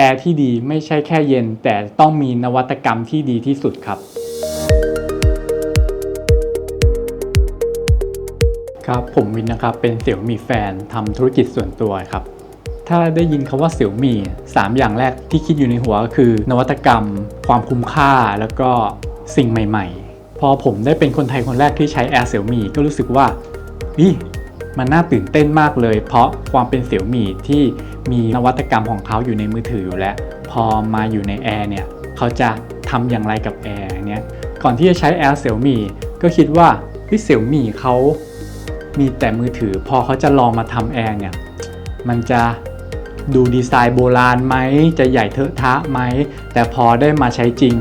แอร์ที่ดีไม่ใช่แค่เย็น แต่ต้องมีนวัตกรรมที่ดีที่สุดครับ ครับผมวินนะครับเป็นเสี่ยวมีแฟนทำธุรกิจส่วนตัวครับ ถ้าได้ยินคาว่าเสี่ยวมีสามอย่างแรกที่คิดอยู่ในหัวก็คือ นวัตกรรม ความคุ้มค่าแล้วก็สิ่งใหม่ ๆ พอผมได้เป็นคนไทยคนแรกที่ใช้แอร์เสี่ยวมีก็รู้สึกว่าอี มันน่าตื่นเต้นมากเลย เพราะความเป็นเสี่ยวมีที่มีนวัตกรรมของเขาอยู่ในมือถืออยู่แล้ว พอมาอยู่ในแอร์เนี่ยเขาจะทำอย่างไรกับแอร์เนี่ยก่อนที่จะใช้แอร์เสี่ยวมีก็คิดว่าเสี่ยวมีเขามีแต่มือถือ พอเขาจะลองมาทำแอร์เนี่ยมันจะดูดีไซน์โบราณไหมจะใหญ่เทอะทะไหมแต่พอได้มาใช้จริง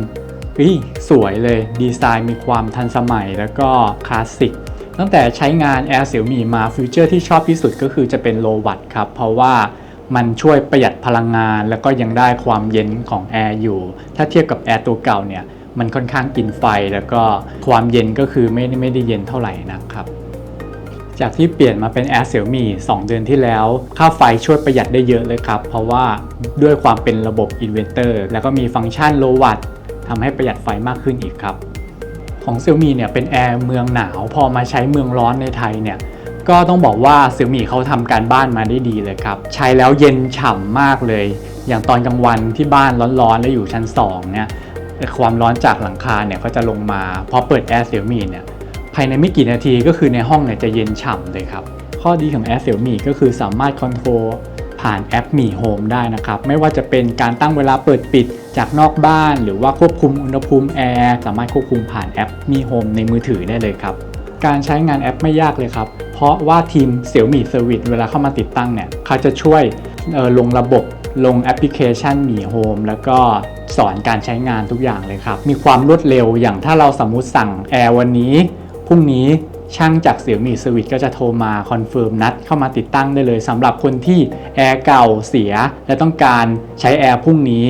เฮ้ยสวยเลยดีไซน์มีความทันสมัยแล้วก็คลาสสิก ตั้งแต่ใช้งาน Air เสี่ยวมีมาฟิวเจอร์ที่ชอบที่สุดก็คือจะเป็นโลวัตครับ เพราะว่ามันช่วยประหยัดพลังงาน แล้วก็ยังได้ความเย็นของแอร์อยู่ ถ้าเทียบกับแอร์ตัวเก่าเนี่ย มันค่อนข้างกินไฟ แล้วก็ความเย็นก็คือไม่ได้ไม่ได้เย็นเท่าไหร่นะครับ จากที่เปลี่ยนมาเป็น Air Xiaomi 2 เดือนที่แล้ว ค่าไฟช่วยประหยัดได้เยอะเลยครับ เพราะว่าด้วยความเป็นระบบ Inverter แล้วก็มีฟังก์ชัน low watt ทำให้ประหยัดไฟมากขึ้นอีกครับ ของ Xiaomi เนี่ยเป็นแอร์เมืองหนาว พอมาใช้เมืองร้อนในไทยเนี่ยก็ต้องบอกว่า Xiaomi เขาทำการบ้านมาได้ดีเลยครับ ใช้แล้วเย็นฉ่ำมากเลย อย่างตอนกลางวันที่บ้านร้อนๆ แล้วอยู่ชั้น 2 เนี่ยความร้อนจากหลังคาเนี่ยก็จะลงมาพอเปิดแอร์ Xiaomi เนี่ยภายในไม่กี่นาทีก็คือในห้องเนี่ยจะเย็นฉ่ำเลยครับ ข้อดีของแอร์ Xiaomi ก็คือสามารถคอนโทรลผ่านแอปมีโฮมได้นะครับ ไม่ว่าจะเป็นการตั้งเวลาเปิดปิด จากนอกบ้านหรือว่าควบคุมอุณหภูมิแอร์สามารถควบคุมผ่านแอปมีโฮมในมือถือได้เลยครับ การใช้งานแอปไม่ยากเลยครับ เพราะว่าทีม Xiaomi Service เวลาเข้ามาติดตั้งเนี่ยเขาจะช่วยออลงระบบลงแอปพลิเคชันมีโฮมแล้วก็สอนการใช้งานทุกอย่างเลยครับ มีความรวดเร็วอย่างถ้าเราสมมุติสั่งแอร์วันนี้พรุ่งนี้ช่างจาก Xiaomi Service ก็จะโทรมาคอนเฟิร์มนัดเข้ามาติดตั้งได้เลยสำหรับคนที่แอร์เก่าเสีย และต้องการใช้แอร์พรุ่งนี้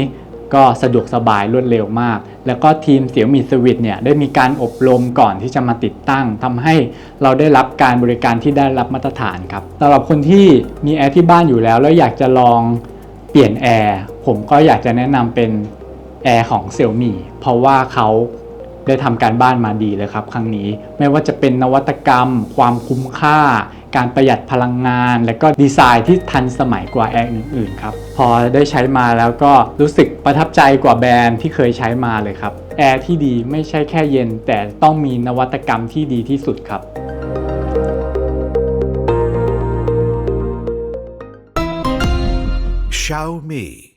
ก็สะดวกสบายรวดเร็วมาก แล้วก็ทีม Xiaomi Service เนี่ยได้มีการอบรมก่อนที่จะมาติดตั้งทำให้เราได้รับการบริการที่ได้รับมาตรฐานครับสำหรับคนที่มีแอร์ที่บ้านอยู่แล้ว แล้วอยากจะลองเปลี่ยนแอร์ผมก็อยากจะแนะนำเป็นแอร์ของ Xiaomi เพราะว่าเขาได้ทำการบ้านมาดีเลยครับ ครั้งนี้ไม่ว่าจะเป็นนวัตกรรม ความคุ้มค่า การประหยัดพลังงาน และก็ดีไซน์ที่ทันสมัยกว่าแอร์อื่นๆครับพอได้ใช้มาแล้วก็รู้สึกประทับใจกว่าแบรนด์ที่เคยใช้มาเลยครับแอร์ที่ดีไม่ใช่แค่เย็น แต่ต้องมีนวัตกรรมที่ดีที่สุดครับ Xiaomi.